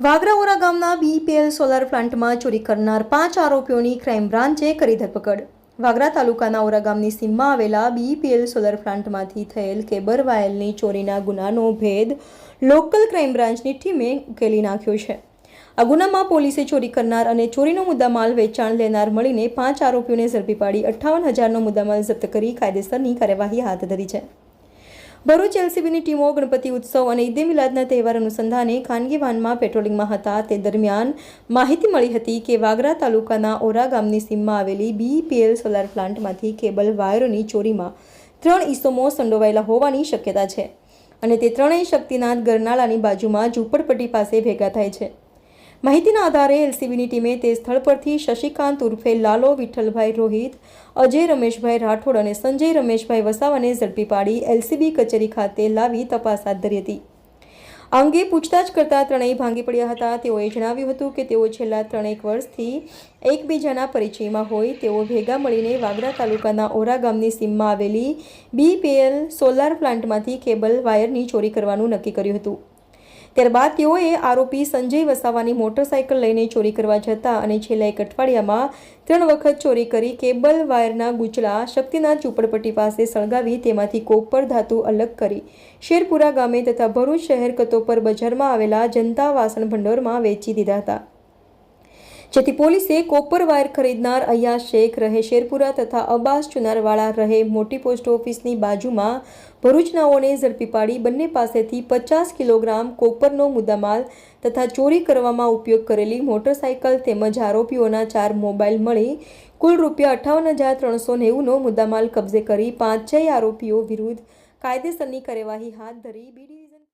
વાગરાઓરા ગામના BPL solar પ્લાન્ટમાં ચોરી કરનાર પાંચ આરોપીઓની ક્રાઇમ બ્રાન્ચે કરી ધરપકડ. વાગરા તાલુકાના ઓરા ગામની સીમમાં આવેલા બીપીએલ સોલાર પ્લાન્ટમાંથી થયેલ કેબર વાયલની ચોરીના ગુનાનો ભેદ લોકલ ક્રાઇમ બ્રાન્ચની ટીમે ઉકેલી નાખ્યો છે. આ ગુનામાં પોલીસે ચોરી કરનાર અને ચોરીનો મુદ્દામાલ વેચાણ લેનાર મળીને પાંચ આરોપીઓને ઝડપી પાડી અઠ્ઠાવન હજારનો મુદ્દામાલ જપ્ત કરી કાયદેસરની કાર્યવાહી હાથ ધરી છે. ભરૂચ એલસીબીની ટીમો ગણપતિ ઉત્સવ અને ઈદે મિલાદના તહેવાર અનુસંધાને ખાનગી વાનમાં પેટ્રોલિંગમાં હતા. તે દરમિયાન માહિતી મળી હતી કે વાગરા તાલુકાના ઓરા ગામની સીમમાં આવેલી બીપીએલ સોલાર પ્લાન્ટમાંથી કેબલ વાયરોની ચોરીમાં ત્રણ ઈસમો સંડોવાયેલા હોવાની શક્યતા છે અને તે ત્રણેય શક્તિનાથ ગરનાળાની બાજુમાં ઝૂંપડપટ્ટી પાસે ભેગા થાય છે. માહિતીના આધારે એલસીબીની ટીમે તે સ્થળ પરથી શશિકાંત ઉર્ફે લાલો, વિઠ્ઠલભાઈ રોહિત, અજય રમેશભાઈ રાઠોડ અને સંજય રમેશભાઈ વસાવાને ઝડપી પાડી એલસીબી કચેરી ખાતે લાવી તપાસ હાથ ધરી હતી. આ અંગે પૂછતાછ કરતા ત્રણેય ભાંગી પડ્યા હતા. તેઓએ જણાવ્યું હતું કે તેઓ છેલ્લા ત્રણેક વર્ષથી એકબીજાના પરિચયમાં હોય તેઓ ભેગા મળીને વાગરા તાલુકાના ઓરા ગામની સીમમાં આવેલી બીપીએલ સોલાર પ્લાન્ટમાંથી કેબલ વાયરની ચોરી કરવાનું નક્કી કર્યું હતું. ત્યારબાદ તેઓએ આરોપી સંજય વસાવાની મોટરસાયકલ લઈને ચોરી કરવા જતા અને છેલ્લા એક અઠવાડિયામાં ત્રણ વખત ચોરી કરી કેબલ વાયરના ગુચલા શક્તિનાથ ઝૂંપડપટ્ટી પાસે સળગાવી તેમાંથી કોપર ધાતુ અલગ કરી શેરપુરા ગામે તથા ભરૂચ શહેર કતોપર બજારમાં આવેલા જનતા વાસણ ભંડોરમાં વેચી દીધા હતા. જેથી પોલીસે કોપર વાયર ખરીદનાર અયા શેખ રહે શેરપુરા તથા અબ્બાસ ચુનારવાળા રહે મોટી પોસ્ટ ઓફિસની બાજુમાં ભરૂચનાઓને ઝડપી પાડી બંને પાસેથી પચાસ કિલોગ્રામ કોપરનો મુદ્દામાલ તથા ચોરી કરવામાં ઉપયોગ કરેલી મોટરસાયકલ તેમજ આરોપીઓના ચાર મોબાઈલ મળી કુલ રૂપિયા અઠ્ઠાવન હજાર ત્રણસો નેવુંનો મુદ્દામાલ કબજે કરી પાંચેય આરોપીઓ વિરુદ્ધ કાયદેસરની કાર્યવાહી હાથ ધરી. બી